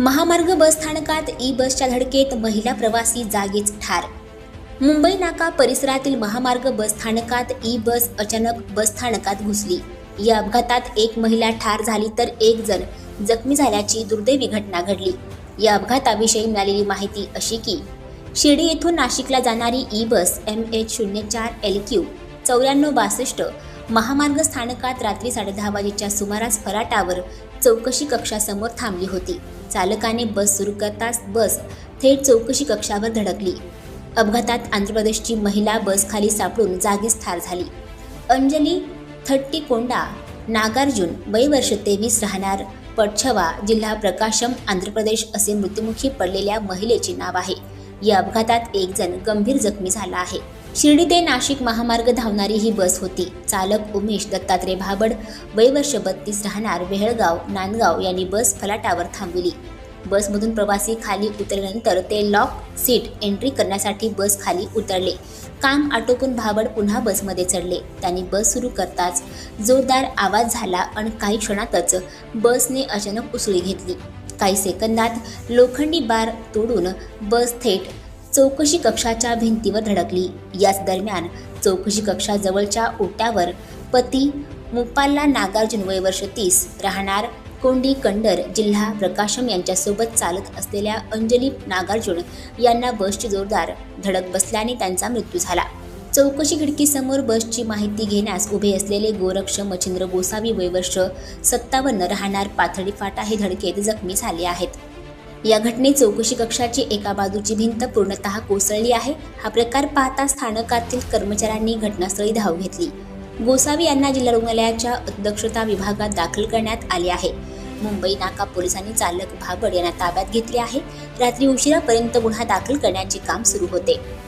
महामार्ग बसस्थानकात ई बसच्या धडकेत महिला प्रवासी जागीच ठार. मुंबई नाका परिसरातील महामार्ग बसस्थानकात ई बस अचानक बसस्थानकात घुसली. या अपघातात एक महिला ठार झाली तर एक जण जखमी झाल्याची दुर्दैवी घटना घडली. या अपघाताविषयी मिळालेली माहिती अशी की शिर्डी येथून नाशिकला जाणारी ई बस एम एच शून्य चार एल क्यू चौऱ्याण्णव बासष्ट महामार्ग स्थानकात रात्री साडेदहा वाजेच्या सुमारास फराटावर चौकशी कक्षासमोर थांबली होती. चालकाने बस सुरू करताच बस थेट चौकशी कक्षावर धडकली. अपघातात आंध्र प्रदेशची महिला बस खाली सापडून जागीच ठार झाली. अंजली थट्टी कोंडा नागार्जुन वय वर्ष तेवीस राहणार पटछवा जिल्हा प्रकाशम आंध्र प्रदेश असे मृत्युमुखी पडलेल्या महिलेचे नाव आहे. या अपघातात एक जण गंभीर जखमी झाला आहे. शिर्डी ते नाशिक महामार्ग धावणारी ही बस होती. चालक उमेश दत्तात्रय भाबड वय वर्ष बत्तीस राहणार वेहळगाव नांदगाव यांनी बस फलाटावर थांबविली. बसमधून प्रवासी खाली उतरल्यानंतर ते लॉक सीट एंट्री करण्यासाठी बस खाली उतरले. काम आटोपून भाबड पुन्हा बसमध्ये चढले. त्यांनी बस सुरू करताच जोरदार आवाज झाला आणि काही क्षणातच बसने अचानक उसळी घेतली. काही सेकंदात लोखंडी बार तोडून बस थेट चौकशी कक्षाच्या भिंतीवर धडकली. याच दरम्यान चौकशी कक्षाजवळच्या ओट्यावर पती मुपाल्ला नागार्जुन वय वर्ष तीस राहणार कोंडी कंडर जिल्हा प्रकाशम यांच्यासोबत चालत असलेल्या अंजली नागार्जुन यांना बसची जोरदार धडक बसल्याने त्यांचा मृत्यू झाला. चौकशी खिडकीसमोर बसची माहिती घेण्यास उभे असलेले गोरक्ष मच्छिंद्र गोसावी वयवर्ष सत्तावन्न राहणार पाथडी फाटा हे धडकेत जखमी झाले आहेत. या घटनेत चौकशी कक्षाची एका बाजूची भिंत पूर्णतः कोसळली आहे. हा प्रकार पाहता स्थानकातील कर्मचाऱ्यांनी घटनास्थळी धाव घेतली. गोसावी यांना जिल्हा रुग्णालयाच्या अध्यक्षता विभागात दाखल करण्यात आले आहे. मुंबई नाका पोलिसांनी चालक भाबड यांना ताब्यात घेतले आहे. रात्री उशिरापर्यंत गुन्हा दाखल करण्याचे काम सुरू होते.